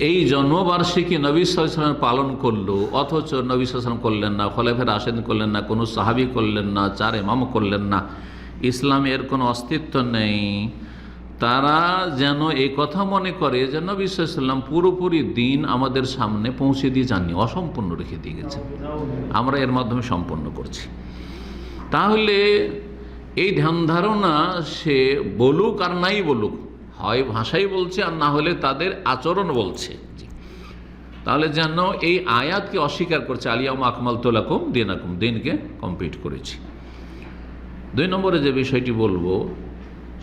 এই জন্মবার্ষিকী নবী সালাম পালন করল, অথচ নবী সালাম করলেন না, খলেফের আসেন করলেন না, কোনো সাহাবি করলেন না, চার এমাম করলেন না। ইসলামের কোনো অস্তিত্ব নেই। তারা যেন এই কথা মনে করে যে নবী সাল্লাম পুরোপুরি দিন আমাদের সামনে পৌঁছে দিয়ে যাননি, অসম্পূর্ণ রেখে দিয়ে গেছেন। আমরা এর মাধ্যমে সম্পন্ন করছি। তাহলে এই ধ্যান ধারণা সে বলুক আর নাই বলুক হয় ভাষাই বলছে আর না হলে তাদের আচরণ বলছে। তাহলে যেন এই আয়াতকে অস্বীকার করছে আলিয়াম আকমাল তোলাকুম দিন আকুম দিনকে কমপ্লিট করেছি। দুই নম্বরে যে বিষয়টি বলব,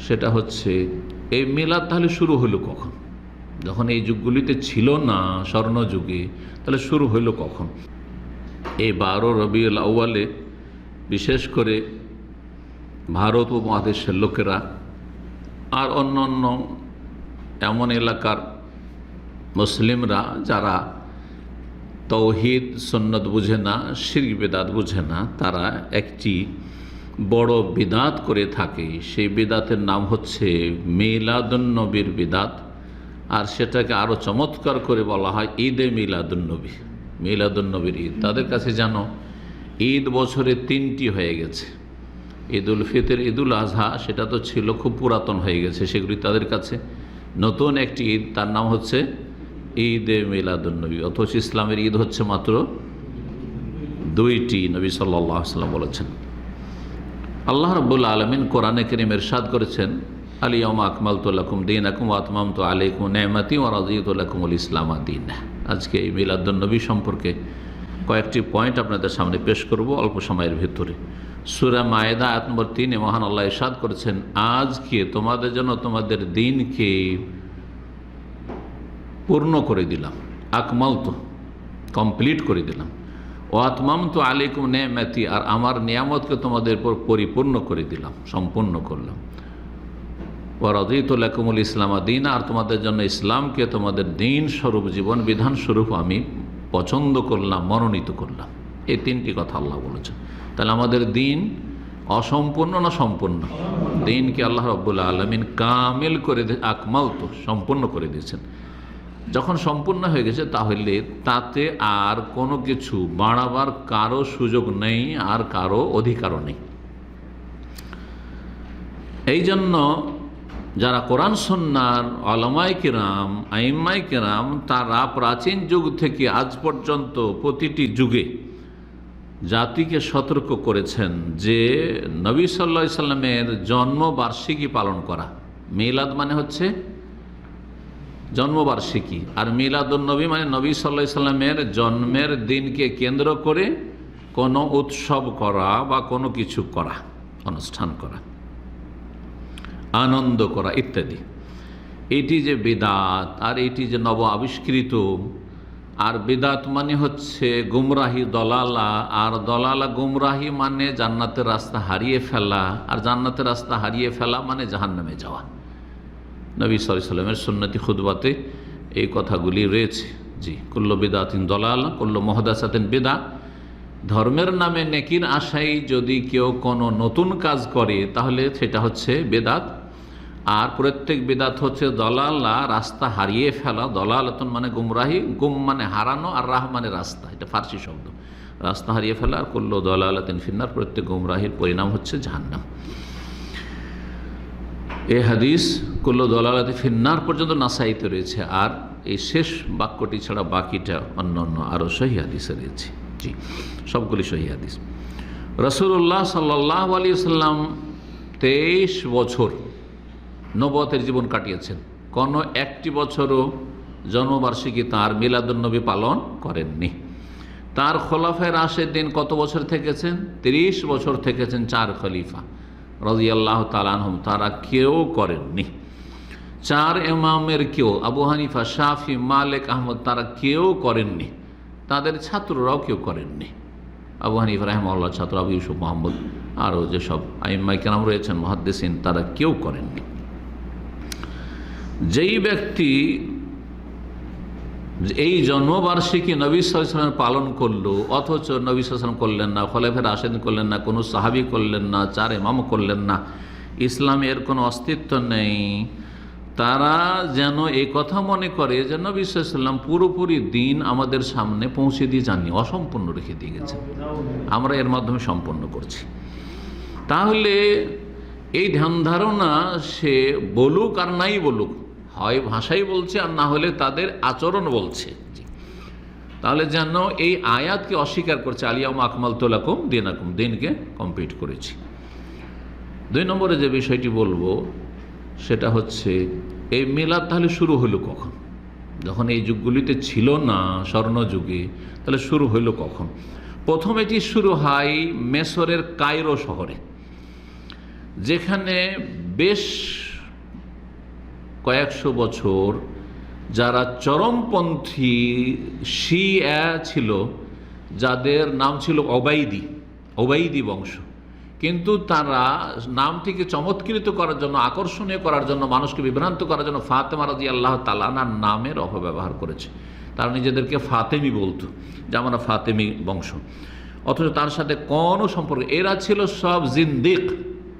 সেটা হচ্ছে এই মিলাদ তাহলে শুরু হলো কখন? যখন এই যুগগুলিতে ছিল না স্বর্ণযুগে, তাহলে শুরু হলো কখন? এই বারো রবিউল আউ্বালে বিশেষ করে ভারত উপমহাদেশের লোকেরা আর অন্য অন্য এমন এলাকার মুসলিমরা যারা তৌহিদ সন্ন্যত বুঝে না শির বেদাত বুঝে না, তারা একটি বড় বিদাত করে থাকে। সেই বিদাতের নাম হচ্ছে মিলাদুন্নবীর বিদাত। আর সেটাকে আরও চমৎকার করে বলা হয় ঈদে মিলাদুন্নবী। মিলাদুন্নবীর ঈদ। তাদের কাছে যেন ঈদ বছরে তিনটি হয়ে গেছে। ঈদ উল ফিতর ঈদ উল আজহা, সেটা তো ছিল খুব পুরাতন হয়ে গেছে সেগুলি তাদের কাছে। নতুন একটি ঈদ, তার নাম হচ্ছে ঈদ ঈদে মিলাদুন্নবী, অথচ ইসলামের ঈদ হচ্ছে মাত্র দুইটি, নবী সাল্লাহ সাল্লাম বলেছেন। আল্লাহ রব্বুল্লা আলমিন কোরআনে করিম এরশাদ করেছেন আলিয়ম আকমাল তুল্লাকুম দিন আকুম আতমাম তো আলাইকুম নেমাতি ও রাজিউতুল্লাকুমুল ইসলাম দিন। আজকে এই মিলাদুন্নবী সম্পর্কে কয়েকটি পয়েন্ট আপনাদের সামনে পেশ করব অল্প সময়ের ভিতরে। সুরা মায়েদা, আয়াত নম্বর তিনে মহান আল্লাহ ইরশাদ করেছেন আজকে তোমাদের জন্য তোমাদের দিনকে পূর্ণ করে দিলাম আকমাল তো কমপ্লিট করে দিলাম। ও আতমাম তো আলিকুম নেয়ামাতি, আর আমার নিয়ামতকে তোমাদের উপর পরিপূর্ণ করে দিলাম, সম্পূর্ণ করলাম। ওরাদিতুল্লাকুমুল ইসলাম দিন, আর তোমাদের জন্য ইসলামকে তোমাদের দিন স্বরূপ, জীবন বিধান স্বরূপ আমি পছন্দ করলাম, মনোনীত করলাম। এই তিনটি কথা আল্লাহ বলেছেন। তাহলে আমাদের দিন অসম্পূর্ণ না সম্পূর্ণ? দিনকে আল্লাহ রব্বুল্লা আলমিন কামেল করে আকমাল তো সম্পূর্ণ করে দিয়েছেন। যখন সম্পূর্ণ হয়ে গেছে, তাহলে তাতে আর কোনো কিছু বাড়াবার কারও সুযোগ নেই, আর কারও অধিকারও নেই। এই জন্য যারা কোরআন সন্ন্যার আলমাই কিরাম আইম্মাই কিরাম, তারা প্রাচীন যুগ থেকে আজ পর্যন্ত প্রতিটি যুগে জাতিকে সতর্ক করেছেন যে নবী সাল্লা সাল্লামের জন্মবার্ষিকী পালন করা। মিলাদ মানে হচ্ছে জন্মবার্ষিকী। আর মিলাদুলনবী মানে নবী সাল্লা সাল্লামের জন্মের দিনকে কেন্দ্র করে কোনো উৎসব করা বা কোনো কিছু করা, অনুষ্ঠান করা, আনন্দ করা ইত্যাদি। এটি যে বেদাত আর এটি যে নব আবিষ্কৃত আর বেদাত মানে হচ্ছে গুমরাহি দলালা, আর দলালা গুমরাহি মানে জান্নাতের রাস্তা হারিয়ে ফেলা, আর জান্নাতের রাস্তা হারিয়ে ফেলা মানে জাহান্নামে যাওয়া। নবী সাল্লামের সুন্নতি খুদবাতে এই কথাগুলি রয়েছে। জি, কুল্ল বেদাতিন দলাল, কুল্ল মহদাসাতিন বেদা ধর্মের নামে নেকির আশাই যদি কেউ কোনো নতুন কাজ করে, তাহলে সেটা হচ্ছে বেদাত আর প্রত্যেক বেদাত হচ্ছে দলাল্লা রাস্তা হারিয়ে ফেলা। দলালতন মানে গুমরাহি, গুম মানে হারানো আর রাহ মানে রাস্তা। এটা ফার্সি শব্দ। রাস্তা হারিয়ে ফেলা আর করল দলালাতিন ফিন্নার প্রত্যেক গুমরাহির পরিণাম হচ্ছে জাহান্নাম। এ হাদিস করল দলালাতে ফিন্নার পর্যন্ত নাসাইতে রয়েছে আর এই শেষ বাক্যটি ছাড়া বাকিটা অন্য অন্য আরও সহি হাদিসে রয়েছে। জি, সবগুলি সহি হাদিস। রসুল্লাহ সাল্লাহ সাল্লাম তেইশ বছর নবতের জীবন কাটিয়েছেন। কোনো একটি বছরও জন্মবার্ষিকী তাঁর মিলাদুন্নবী পালন করেননি। তার খোলাফের রাশের দিন কত বছর থেকেছেন? তিরিশ বছর থেকেছেন চার খলিফা। রাজিয়াল্লাহ তালানহম তারা কেউ করেননি। চার এমামের কেউ, আবু হানিফা, শাফি, মালেক, আহমদ, তারা কেউ করেননি। তাদের ছাত্ররাও কেউ করেননি। আবু হানিফ রাহমাল্লাহ ছাত্র আবু ইউসুফ, মোহাম্মদ, আরও যেসব আইম্মাই কেনাম রয়েছেন, মহাদ্দেসিন, তারা কেউ করেননি। যেই ব্যক্তি এই জন্মবার্ষিকী নবী সালাম পালন করল, অথচ নবী সালাম করলেন না, খলেফের আসেন করলেন না, কোনো সাহাবি করলেন না, চার এমাম করলেন না ইসলামের কোনো অস্তিত্ব নেই। তারা যেন এই কথা মনে করে যে নবী সাল্লাম পুরোপুরি দিন আমাদের সামনে পৌঁছে দিয়ে যাননি, অসম্পূর্ণ রেখে দিয়ে গেছেন। আমরা এর মাধ্যমে সম্পন্ন করছি। তাহলে এই ধ্যান ধারণা সে বলুক আর নাই বলুক হয় ভাষাই বলছে আর না হলে তাদের আচরণ বলছে। তাহলে যেন এই আয়াতকে অস্বীকার করছে আলিয়াম আকমাল তোলাকুম দিন আকুম দিনকে কমপ্লিট করেছি। দুই নম্বরে যে বিষয়টি বলব, সেটা হচ্ছে এই মিলাদ তাহলে শুরু হলো কখন? যখন এই যুগগুলিতে ছিল না স্বর্ণযুগে, তাহলে শুরু হইল কখন? প্রথম এটি শুরু হয় মেসরের কায়রো শহরে, যেখানে বেশ কয়েকশো বছর যারা চরমপন্থী শিয়া ছিল, যাদের নাম ছিল অবাইদি অবাইদি বংশ। কিন্তু তারা নামটিকে চমৎকৃত করার জন্য, আকর্ষণীয় করার জন্য, মানুষকে বিভ্রান্ত করার জন্য ফাতেমা রাজি আল্লাহ তালানার নামের অপব্যবহার করেছে। তারা নিজেদেরকে ফাতেমি বলতো, যে আমরা ফাতেমি বংশ। অথচ তার সাথে কোনো সম্পর্ক, এরা ছিল সব জিন্দিক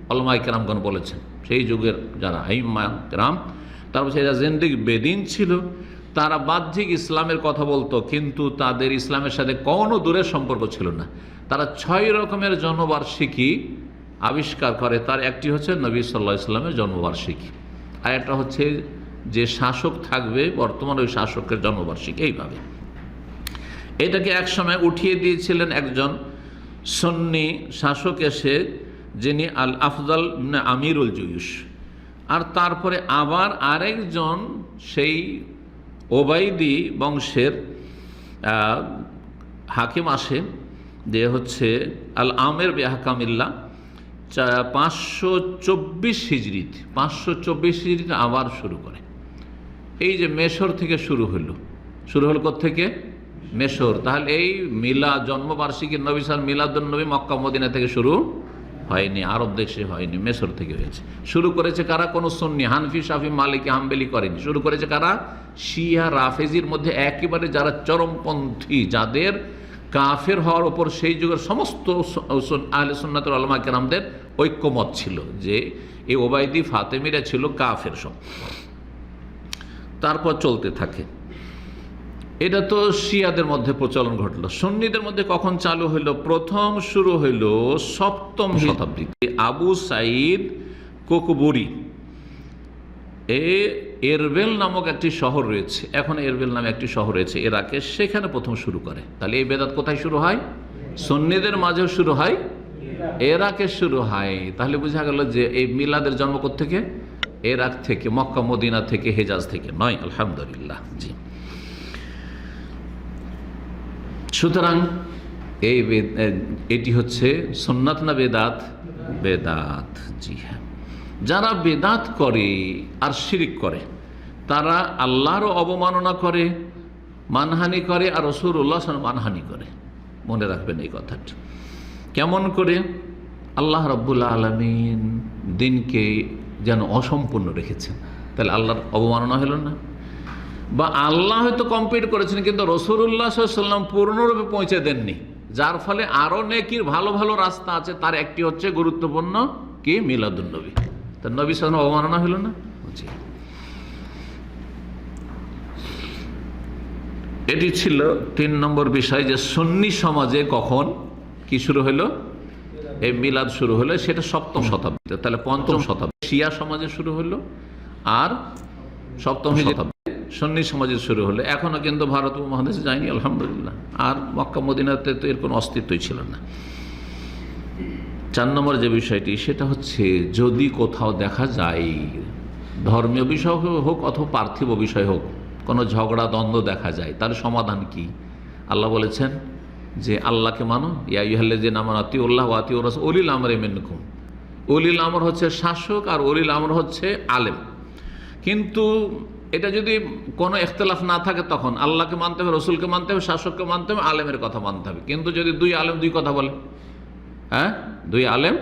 অলমাই কেরামগণ বলেছেন। সেই যুগের যারা আইম্মা, কেরাম তারপর সেটা জেন্দিক বেদিন ছিল, তারা বাহ্যিক ইসলামের কথা বলতো, কিন্তু তাদের ইসলামের সাথে কোনো দূরের সম্পর্ক ছিল না। তারা ছয় রকমের জন্মবার্ষিকী আবিষ্কার করে, তার একটি হচ্ছে নবী সাল্লাহ ইসলামের জন্মবার্ষিকী, আর একটা হচ্ছে যে শাসক থাকবে, বর্তমান ওই শাসকের জন্মবার্ষিকী, এইভাবে। এটাকে একসময় উঠিয়ে দিয়েছিলেন একজন সন্নি শাসক এসে, যিনি আল আফজাল আমিরুল জুয়ুস আর তারপরে আবার আরেকজন সেই ওবাইদি বংশের হাকিম আসে, যে হচ্ছে আল আমের বেহাকামিল্লা পাঁচশো চব্বিশ হিজড়িত পাঁচশো চব্বিশ হিজড়িত আবার শুরু করে। এই যে মেশর থেকে শুরু হলো। শুরু হলো থেকে মেশর। তাহলে এই মিলা জন্মবার্ষিকী নবী সাল মিলাদুল নবী মক্কা মদিনা থেকে শুরু হয়নি, আরব দেশে হয়নি, মেসর থেকে হয়েছে। শুরু করেছে কারা? কোনো সন্নি, হানফি সাফি মালিকি, হাম্বেলি করেনি। শুরু করেছে কারা? শিয়া, রাফেজির মধ্যে একেবারে যারা চরমপন্থী, যাদের কাফের হওয়ার ওপর সেই যুগের সমস্ত আহলে সুন্নাতুল আলমা কেরামদের ঐক্যমত ছিল যে এই ওবায়দি ফাতেমিরা ছিল কাফের সব তারপর চলতে থাকে। এটা তো শিয়াদের মধ্যে প্রচলন ঘটলো। সন্নিদের মধ্যে কখন চালু হইল? প্রথম শুরু হইল সপ্তম শতাব্দীতে। আবু সাইদ কোকবুরি। এ এরবেল নামক একটি শহর রয়েছে। এখন এরবেল নামে একটি শহর রয়েছে এরাকে সেখানে প্রথম শুরু করে। তাহলে এই বেদাত কোথায় শুরু হয়? সন্নিদের মাঝেও শুরু হয়। এরাকে শুরু হয়। তাহলে বোঝা গেল যে এই মিলাদের জন্ম থেকে এরাক থেকে মক্কা মদিনা থেকে হেজাজ থেকে। নয় আলহামদুলিল্লাহ। জি। সুতরাং এই এটি হচ্ছে সোননাথ না বেদাত? বেদাত, জি হ্যাঁ। যারা বেদাত করে আর শিরিক করে, তারা আল্লাহরও অবমাননা করে, মানহানি করে আর রসুর উল্লাহ মানহানি করে। মনে রাখবেন এই কথাটি। কেমন করে? আল্লাহ রব্বুল্লা আলমিন দিনকে যেন অসম্পূর্ণ রেখেছেন। তাহলে আল্লাহর অবমাননা হলো না? বা আল্লাহ হয়তো কমপ্লিট করেছেন কিন্তু রসুল্লাহ সাল্লাম পূর্ণরূপে পৌঁছে দেননি। যার ফলে আরও নেকির ভালো ভালো রাস্তা আছে তার একটি হচ্ছে গুরুত্বপূর্ণ কি? মিলাদুলনবী তার নবী সালাম অবমাননা হলো না? জি। এটি ছিল তিন নম্বর বিষয় যে সন্নি সমাজে কখন কি শুরু হলো? এই মিলাদ শুরু হলো সেটা সপ্তম শতাব্দীতে। তাহলে পঞ্চম শতাব্দী। শিয়া সমাজে শুরু হলো আর সপ্তম শতাব্দী। সন্নি সমাজে শুরু হলো। এখনও কিন্তু ভারত মহাদেশে যায়নি, আলহামদুলিল্লাহ। আর মক্কা, মদিনাতে তো এর কোনো অস্তিত্বই ছিল না। চার নম্বর যে বিষয়টি, সেটা হচ্ছে যদি কোথাও দেখা যায়, ধর্মীয় বিষয় হোক অথবা পার্থিব বিষয় হোক, কোনো ঝগড়া, দ্বন্দ্ব দেখা যায়, তার সমাধান কি? আল্লাহ বলেছেন যে আল্লাহকে মানো ইয়াইহাল্লে যে নামান আতি উল্লাহ আতি ওরাস অলিল আমর এমেনকুম অলিল আমর হচ্ছে শাসক আর অলিল আমর হচ্ছে আলেম। কিন্তু এটা যদি কোনো ইখতলাফ না থাকে তখন আল্লাহকে মানতে হবে, রসুলকে মানতে হবে, শাসককে মানতে হবে, আলেমের কথা মানতে হবে। কিন্তু যদি দুই আলেম দুই কথা বলে হ্যাঁ? দুই আলেম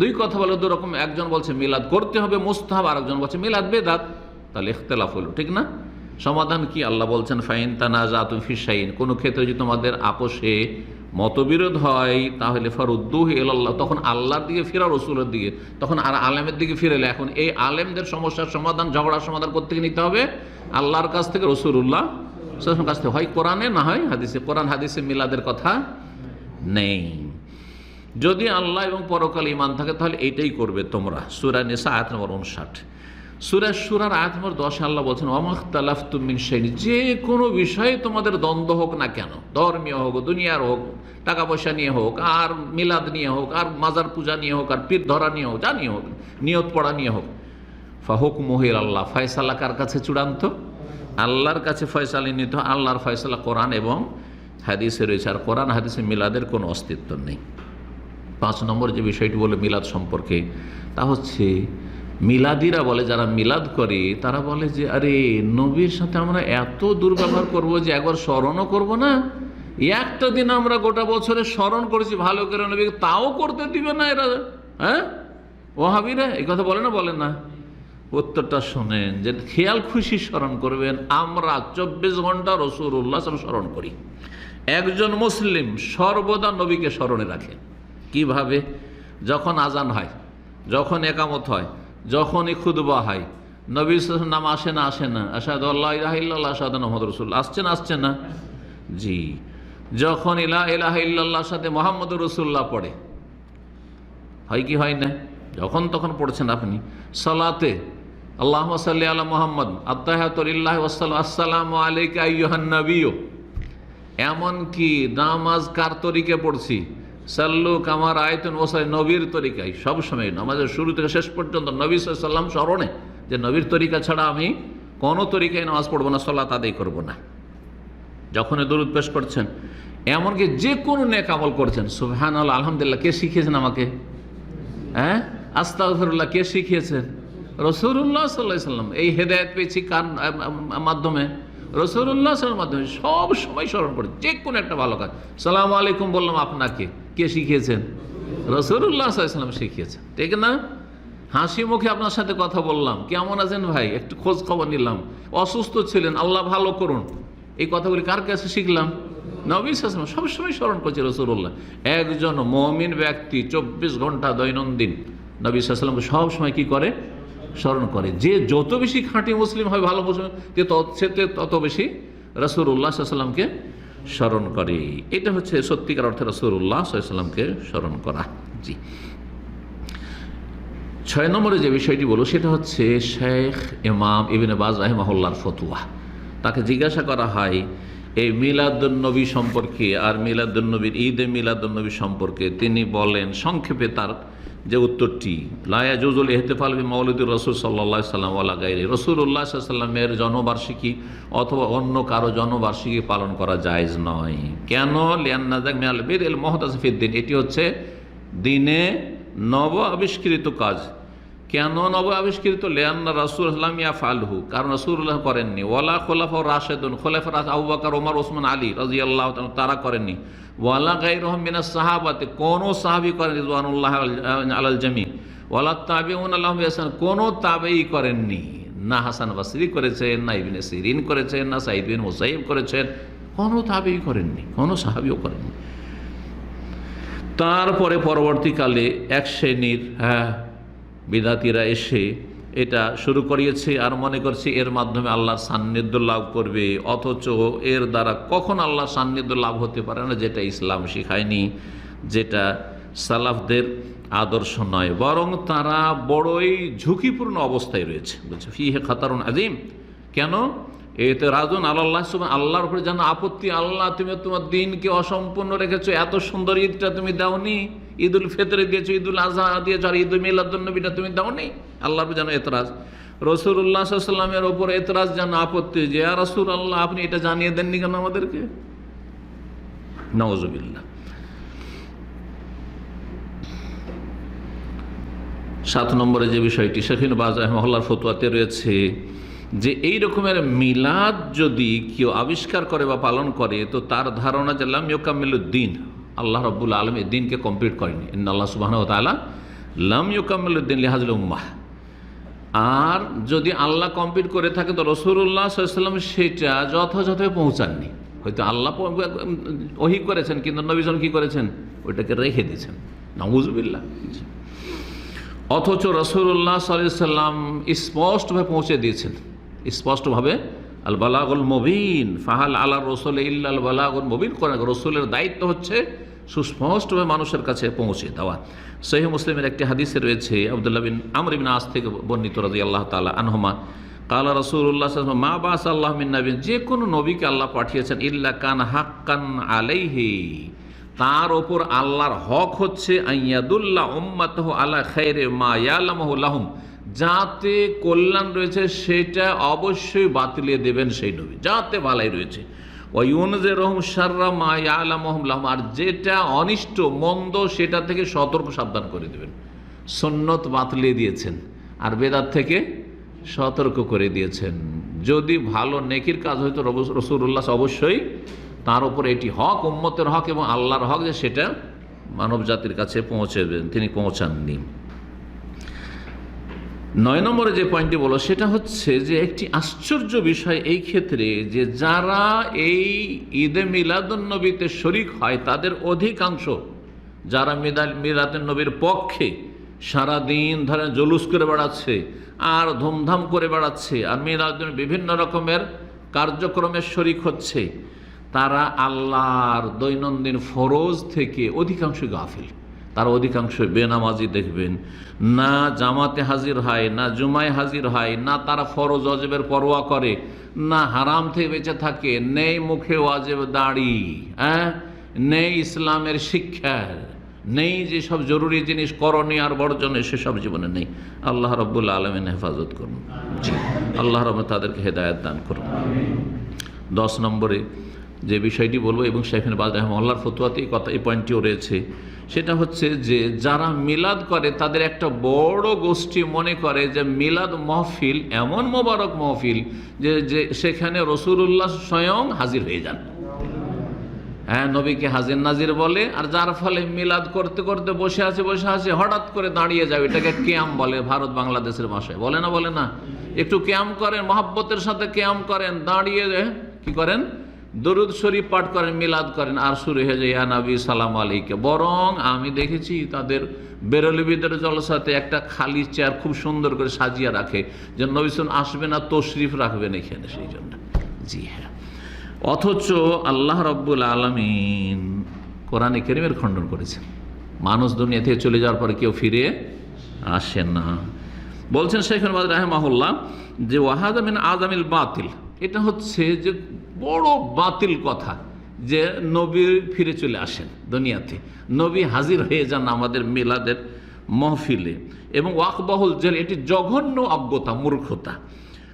দুই কথা বলে দু রকম, একজন বলছে মিলাদ করতে হবে, মুস্তাহাব, আরেকজন বলছে মিলাদ, বেদাত, তাহলে ইখতলাফ হলো, ঠিক না? সমাধান কি? আল্লাহ বলছেন, ফাইন তানা জাতু ফিসাইন কোনো ক্ষেত্রে যদি তোমাদের আপোষে মতবিরোধ হয়, তাহলে ফরুদ্দুহ এল্লাহ তখন আল্লাহর দিকে ফেরা, রসুলের দিকে। তখন আর আলেমের দিকে ফিরেলে এখন এই আলেমদের সমস্যার সমাধান, ঝগড়ার সমাধান করতে নিতে হবে? আল্লাহর কাছ থেকে রসুল্লাহ কাছ থেকে। হয় কোরআনে না হয় হাদিসে? কোরআন হাদিসে মিলাদের কথা নেই। যদি আল্লাহ এবং পরকাল ইমান থাকে, তাহলে এইটাই করবে তোমরা। সুরা নেশা আয়াত নম্বর উনষাট সুরা সুরার আয়াত নম্বর দশে আল্লাহ বলছেন অমখতালাফ তুমিন সেইনি যে কোনো বিষয়ে তোমাদের দ্বন্দ্ব হোক না কেন, ধর্মীয় হোক, দুনিয়ার হোক টাকা পয়সা নিয়ে হোক, আর মিলাদ নিয়ে হোক, আর মাজার পূজা নিয়ে হোক, আর পীর ধরা নিয়ে হোক, যা নিয়ে হোক, নিয়ত পড়া নিয়ে হোক ফাহুক মহির আল্লাহ ফয়সালা কার কাছে চূড়ান্ত? আল্লাহর কাছে ফয়সালি নিতে আল্লাহর ফয়সালা কোরআন এবং হাদিসে রয়েছে, আর কোরআন হাদিসে মিলাদের কোনো অস্তিত্ব নেই। পাঁচ নম্বর যে বিষয়টি বলে মিলাদ সম্পর্কে, তা হচ্ছে মিলাদিরা বলে, যারা মিলাদ করে, তারা বলে যে, আরে, নবীর সাথে আমরা এত দুর্ব্যবহার করব যে, একবার স্মরণও করব না। একটা দিন আমরা গোটা বছরে স্মরণ করেছি, ভালো করে নবীকে, তাও করতে দিবে না এরা হ্যাঁ? ওহাবিরা এই কথা বলে না বলে না। উত্তরটা শোনেন যে, খেয়াল খুশি স্মরণ করবেন, আমরা চব্বিশ ঘণ্টা রসুর উল্লাস স্মরণ করি। একজন মুসলিম সর্বদা নবীকে স্মরণে রাখে। কীভাবে? যখন আজান হয়, যখন একামত হয় যখনই খুদবা হয়, নবী নাম আসে না আসে না? আসাদ আল্লাহ ইলাহিল্লাহ আসাদ মোহাম্মদ রসুল আসছে না আসছে না? জি। যখন ইলা ইলাহ ইল্লাল্লাহর সাথে মোহাম্মদ রসুল্লাহ পড়ে, হয় কি, হয় না? যখন তখন পড়ছেন আপনি। সালাতে আল্লাহ সাল্লি আলা মোহাম্মদ আত্মাহাতুল্লাহ আসসালামু আলাইকা আইয়ুহান নবীও এমনকি নামাজ কার তরিকে পড়ছি? সাল্লু কামার আয়তন ওসাই নবীর তরিকায়। সবসময় নামাজের শুরু থেকে শেষ পর্যন্ত নবী সাল্লাম স্মরণে যে নবীর তরিকা ছাড়া আমি কোনো তরিকায় নামাজ পড়ব না সল্লাত আদায় করব না। যখনই দরুদ পেশ করছেন, এমনকি যে কোনো নেক আমল করছেন সুবহান আল্লাহ আলহামদুলিল্লাহ, কে শিখিয়েছেন আমাকে? হ্যাঁ? আস্তাগফিরুল্লাহ, কে শিখিয়েছেন রসুল্লাহ সাল্লাহ সাল্লাম এই হেদায়ত পেয়েছি কার মাধ্যমে? রসুল্লাহ সাল্লামের মাধ্যমে সব সময় স্মরণ করে যে কোনো একটা ভালো কাজ। সালাম আলাইকুম বললাম আপনাকে। কে শিখিয়েছেন? রসুল্লাহ সাল্লাম শিখিয়েছেন। ঠিক না? হাসি মুখে আপনার সাথে কথা বললাম। কেমন আছেন ভাই? একটু খোঁজ খবর নিলাম। অসুস্থ ছিলেন, আল্লাহ ভালো করুন। এই কথাগুলি কার কাছে শিখলাম? নবী সাসলাম সবসময় স্মরণ করছে রসুল্লাহ একজন মমিন ব্যক্তি চব্বিশ ঘণ্টা দৈনন্দিন নবী সাল্লামকে সবসময় কি করে? স্মরণ করে। যে যত বেশি খাঁটি মুসলিম হয় ভালো মুসলিম সে তত বেশি রসুল্লাহ সাল্লামকে স্মরণ করে। এটা হচ্ছে সত্যিকার অর্থে রসুল্লাহ সাল্লামকে স্মরণ করা। জি। ছয় নম্বরে যে বিষয়টি বলো সেটা হচ্ছে শেখ ইমাম ইবিন বাজ রাহেমাহুল্লার ফতুয়া। তাকে জিজ্ঞাসা করা হয়, এই মিলাদুন্নবী সম্পর্কে আর মিলাদুন্নবীর ঈদে মিলাদুন্নবী সম্পর্কে? তিনি বলেন, সংক্ষেপে তার যে উত্তরটি লায়া জুজুল এহতেফাল বি মৌলুদুর রসুল সাল্লা সাল্লাম আল্লাহ গাইরে রসুল্লাহ সাল্লামের জন্মবার্ষিকী অথবা অন্য কারও জন্মবার্ষিকী পালন করা জায়জ নয়। কেন? লিয়ান্নাজাক মিয়াল বেদ এল মহদাসফিদ্দিন এটি হচ্ছে দিনে নব আবিষ্কৃত কাজ। কেন নব আবিষ্কৃত? লেয়ান্না রাসুল ইসলাম ইয়া ফালহু কারণ রসুল্লাহ করেননি। ওয়ালা খোলাফা রাশেদুন। খোলাফা রাস আবু বাকার, ওমর, ওসমান, আলী রাজি আল্লাহ তারা করেননি। ওয়ালা গাই রহমিনা সাহাবাতে, কোনো সাহাবি করেন রিজওয়ানুল্লাহ আলাল জামি ওয়ালা তাবে আল্লাহ হাসান কোনো তাবেই করেননি। না হাসান বাসরি করেছেন, না ইবিনে সিরিন করেছেন, না সাইদ বিন মুসাইব করেছেন, কোনো তাবেই করেননি, কোনো সাহাবিও করেননি। তারপরে পরবর্তীকালে এক শ্রেণির হ্যাঁ বিদাতিরা এসে এটা শুরু করিয়েছে আর মনে করছে এর মাধ্যমে আল্লাহর সান্নিধ্য লাভ করবে। অথচ এর দ্বারা কখন আল্লাহর সান্নিধ্য লাভ হতে পারে না, যেটা ইসলাম শিখায়নি, যেটা সালাফদের আদর্শ নয়। বরং তারা বড়ই ঝুঁকিপূর্ণ অবস্থায় রয়েছে। বলছে ফি হে খাতারুন আজিম কেন? এতে রাজন আল্লাহ আল্লাহর উপরে যেন আপত্তি, আল্লাহ তুমি তোমার দিনকে অসম্পূর্ণ রেখেছো, এত সুন্দর ঈদটা তুমি দাওনি, ঈদুল ফেতরে দিয়েছ, ঈদুল আজহা দিয়েছ, আর ঈদ মিলাদুলনবীটা তুমি দাওনি। আল্লাহর যেন এতরাজ। রসুল্লাহ সাল্লামের ওপর এতরাজ, যেন আপত্তি। যে আর রসুল আল্লাহ আপনি এটা জানিয়ে দেননি কেন আমাদেরকে? নওয়াজবিল্লা সাত নম্বরে যে বিষয়টি সেখানে বাজার মহল্লার ফতুয়াতে রয়েছে যে, এই রকমের মিলাদ যদি কেউ আবিষ্কার করে বা পালন করে, তো তার ধারণা যে, লাম ইউকামিলুদ্দিন আল্লাহ রব্বুল আলম এই দিনকে কমপ্লিট করেনি আল্লাহ সুবাহ তালা লাম ইউকামিলুদ্দিন লিহাজুল উম্মাহ। আর যদি আল্লাহ কমপ্লিট করে থাকে তো রসুল্লাহ সাল্লাম সেটা যথাযথ পৌঁছাননি। হয়তো আল্লাহ ওহি করেছেন, কিন্তু নবীজন কি করেছেন? ওইটাকে রেখে দিয়েছেন। নবুজবিল্লা অথচ রসুল্লাহ সাল্লাম স্পষ্টভাবে পৌঁছে দিয়েছেন। স্পষ্টভাবে আল বালাগুল মবিন, ফাহাল আল্লাহ রসুল ইল্লাল বালাগুল মবিন। করেন রসুলের দায়িত্ব হচ্ছে সুস্পষ্টভাবে মানুষের কাছে পৌঁছে দেওয়া। সহি মুসলিমের একটি হাদিসে রয়েছে, আবদুল্লাহ বিন আমর বিন আস থেকে বর্ণিত রাজি আল্লাহ তালা আনহমা, কালা রসুল্লাহ মা বাস আল্লাহ মিন নবীন যে কোনো নবীকে আল্লাহ পাঠিয়েছেন, ইল্লা কান হাক্কান আলাইহি তার ওপর আল্লাহর হক হচ্ছে আইয়াদুল্লাহ আল্লাহ খাইরে মা ইয়ালামহুল্লাহম যাতে কল্যাণ রয়েছে, সেটা অবশ্যই বাতিলে দেবেন সেই নবী, যাতে ভালাই রয়েছে। ওয়ুনজে রহম সাররা মা ইয়ালামহমলাহম আর যেটা অনিষ্ট, মন্দ, সেটা থেকে সতর্ক সাবধান করে দেবেন। সন্ন্যত বাতলিয়ে দিয়েছেন, আর বেদাত থেকে সতর্ক করে দিয়েছেন। যদি ভালো নেকির কাজ হয়তো রসুল্লাহ অবশ্যই তার উপর এটি হক, উম্মতের হক এবং আল্লাহর হক যে সেটা মানব জাতির কাছে পৌঁছেবেন তিনি পৌঁছাননি। নয় নম্বরে যে পয়েন্টটি বলো, সেটা হচ্ছে যে একটি আশ্চর্য বিষয় এই ক্ষেত্রে যে যারা এই ঈদে মিলাদুন্নবীতে শরিক হয়, তাদের অধিকাংশ যারা মিদাল মিলাদুল নবীর পক্ষে সারাদিন ধরে জলুস করে বেড়াচ্ছে, আর ধুমধাম করে বেড়াচ্ছে, আর মিলাদুল বিভিন্ন রকমের কার্যক্রমের শরিক হচ্ছে, তারা আল্লাহর দৈনন্দিন ফরজ থেকে অধিকাংশ গাফিল। তারা অধিকাংশ বেনামাজি দেখবেন। না জামাতে হাজির হয়, না জুমায় হাজির হয়, না তারা ফরজ অজেবের পরোয়া করে, না হারাম থেকে বেঁচে থাকে, নেই মুখে ওয়াজেব দাড়ি হ্যাঁ? নেই ইসলামের শিক্ষা, নেই যেসব জরুরি জিনিস করণীয় আর বর্জনে সেসব জীবনে নেই। আল্লাহ রব্বুল্লা আলমিন হেফাজত করুন। আল্লাহ রব তাদেরকে হেদায়ত দান করুন। দশ নম্বরে যে বিষয়টি বলব এবং শেখেন বাজ রহমাল্লার ফতুয়াতে এই কথা, এই পয়েন্টটিও রয়েছে। সেটা হচ্ছে যে যারা মিলাদ করে, তাদের একটা বড় গোষ্ঠী মনে করে যে মিলাদ মহফিল, এমন মোবারক মহফিল যে যে সেখানে রসুল্লাহ স্বয়ং হাজির হয়ে যান। হ্যাঁ নবীকে হাজির নাজির বলে, আর যার ফলে মিলাদ করতে করতে বসে আছে বসে আছে, হঠাৎ করে দাঁড়িয়ে যাবে এটাকে ক্যাম বলে ভারত বাংলাদেশের ভাষায়। বলে না বলে না। একটু ক্যাম করেন, মহাব্বতের সাথে ক্যাম করেন, দাঁড়িয়ে কি করেন? দরুদ শরীফ পাঠ করেন, মিলাদ করেন, আর শুরু হয়ে যায় নবী, সালাম আলীকে বরং আমি দেখেছি তাদের বেরলবিদের জলসাতে একটা খালি চেয়ার খুব সুন্দর করে সাজিয়ে রাখে, যে নবীসন আসবে না, তশরিফ রাখবেন এখানে সেই জন্য। জি হ্যাঁ। অথচ আল্লাহ রব্বুল আলমিন কোরআনে কেরিমের খণ্ডন করেছেন। মানুষ দুনিয়া থেকে চলে যাওয়ার পরে কেউ ফিরে আসে না। বলছেন বাদ রাহেমাহুল্লাহ যে, ওয়াহাদ আমিন আজামিল বাতিল। এটা হচ্ছে যে বড় বাতিল কথা যে নবী ফিরে চলে আসেন দুনিয়াতে। নবী হাজির হয়ে যান আমাদের মেলাদের মহফিলে। এবং ওয়াকবাহুল জেল, এটি জঘন্য অজ্ঞতা, মূর্খতা।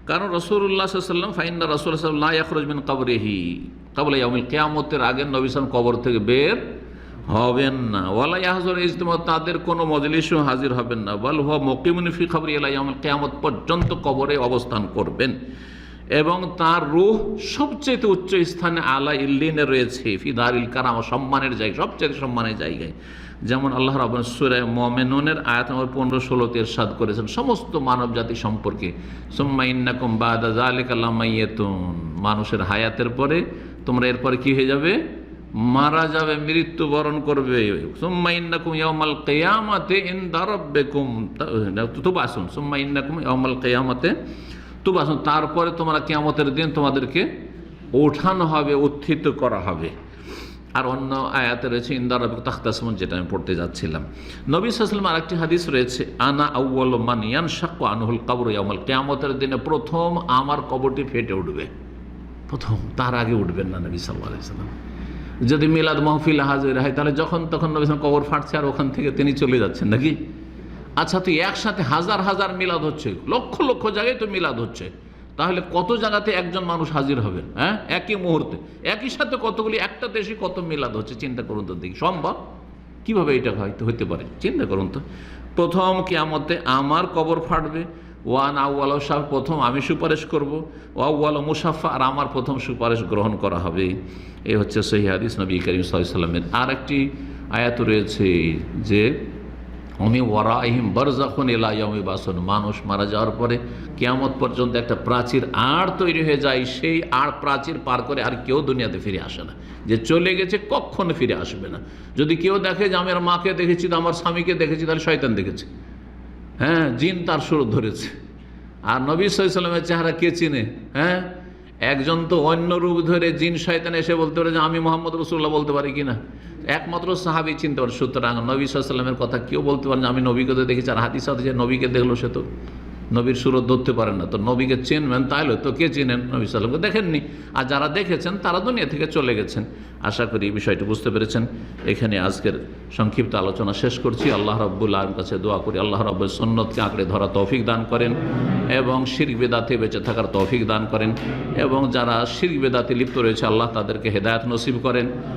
কারণ রসুল্লাহ সাল্লাম, ফাইন্না রসুল্লাহ ইয়াখরজমিন কবরেহি, কাবুল ইয়ামিল কেয়ামতের আগে নবী সালাম কবর থেকে বের হবেন না। ওয়ালা ইয়াহজর ইজতেমা, তাদের কোনো মজলিসও হাজির হবেন না। বল হুয়া মকিমুনি ফি খবর ইয়ামিল কেয়ামত পর্যন্ত কবরে অবস্থান করবেন। এবং তার রুহ সবচেয়ে উচ্চ স্থানে আলা ইল্লিনে রয়েছে ফিদারিল কারাম, সম্মানের জায়গায় সবচেয়ে সম্মানের জায়গায়। যেমন আল্লাহ রাবন সুরায় মমেনুনের আয়াত নম্বর পনেরো ষোলোতে এরশাদ করেছেন, সমস্ত মানব জাতি সম্পর্কে। সুম্মাইন্নাকুম বাদা জালিক আল্লামাইয়েতুন মানুষের হায়াতের পরে তোমরা এরপরে কি হয়ে যাবে? মারা যাবে, মৃত্যুবরণ করবে। সুম্মাইন্নাকুম ইয়ামাল কেয়ামাতে ইন দারব্বেকুম তুবাসুন সুম্মাইন্নাকুম ইয়ামাল কেয়ামাতে তুবাসুন তারপরে তোমরা কেয়ামতের দিন তোমাদেরকে ওঠানো হবে, উত্থিত করা হবে। আর অন্য আয়াতে রয়েছে ইন্দার তাখতাসমন যেটা আমি পড়তে যাচ্ছিলাম। নবী সাল্লাম আরেকটি হাদিস রয়েছে, আনা আউ্ল মানিয়ান শাক্কু আনহুল কবর ইয়ামল কেয়ামতের দিনে প্রথম আমার কবরটি ফেটে উঠবে। প্রথম, তার আগে উঠবেন না নবী সাল্লাহ সাল্লাম যদি মিলাদ মহফিল হাজির হয়, তাহলে যখন তখন নবী সালাম কবর ফাটছে আর ওখান থেকে তিনি চলে যাচ্ছেন নাকি? আচ্ছা তুই একসাথে হাজার হাজার মিলাদ হচ্ছে। লক্ষ লক্ষ জায়গায় তো মিলাদ হচ্ছে। তাহলে কত জায়গাতে একজন মানুষ হাজির হবেন হ্যাঁ? একই মুহূর্তে। একই সাথে কতগুলি একটা দেশে কত মিলাদ হচ্ছে? চিন্তা করুন তো দেখি। সম্ভব? কীভাবে এটা হয়তো হইতে পারে। চিন্তা করুন তো। প্রথম কেয়ামতে আমার কবর ফাটবে। ওয়ান আউ্ল সাহ প্রথম আমি সুপারিশ করব। ওয়াউল মুসাফা, আর আমার প্রথম সুপারিশ গ্রহণ করা হবে। এ হচ্ছে সহি হাদিস নবী করিম সাল্লামের আর একটি আয়াত রয়েছে যে আমি ওয়ারাহিম বরজাখন এলাইমি বাসন। মানুষ মারা যাওয়ার পরে কেয়ামত পর্যন্ত একটা প্রাচীর আড় তৈরি হয়ে যায়। সেই আড় প্রাচীর পার করে আর কেউ দুনিয়াতে ফিরে আসে না। যে চলে গেছে কখনো ফিরে আসবে না। যদি কেউ দেখে যে আমি আমার মাকে দেখেছি আমার স্বামীকে দেখেছি, তাহলে শয়তান দেখেছে। হ্যাঁ জিন তার সুর ধরেছে। আর নবী সাল্লামের চেহারা কে চিনে? হ্যাঁ? একজন তো অন্য রূপ ধরে জিন শয়তান এসে বলতে পারে যে আমি মোহাম্মদ রসুল্লাহ বলতে পারি কি না একমাত্র সাহাবি চিনতে পারে। সুতরাং নবী সাল্লামের কথা কেউ বলতে পারে আমি নবীকে তো দেখেছি, আর সাথে যে নবীকে দেখল সে তো। নবীর সুরত ধরতে পারেন না। তো নবীকে চিনবেন তাহলে তো কে চিনেন? নবী সাল্লামকে দেখেননি। আর যারা দেখেছেন, তারা দুনিয়া থেকে চলে গেছেন। আশা করি এই বিষয়টি বুঝতে পেরেছেন। এখানে আজকের সংক্ষিপ্ত আলোচনা শেষ করছি। আল্লাহ রব্বুল আলম কাছে দোয়া করি। আল্লাহ রব্বুল সন্ন্যতকে আঁকড়ে ধরা তৌফিক দান করেন এবং শির বেদাতে বেঁচে থাকার তৌফিক দান করেন এবং যারা শির বেদাতে লিপ্ত রয়েছে, আল্লাহ তাদেরকে হেদায়ত নসিব করেন।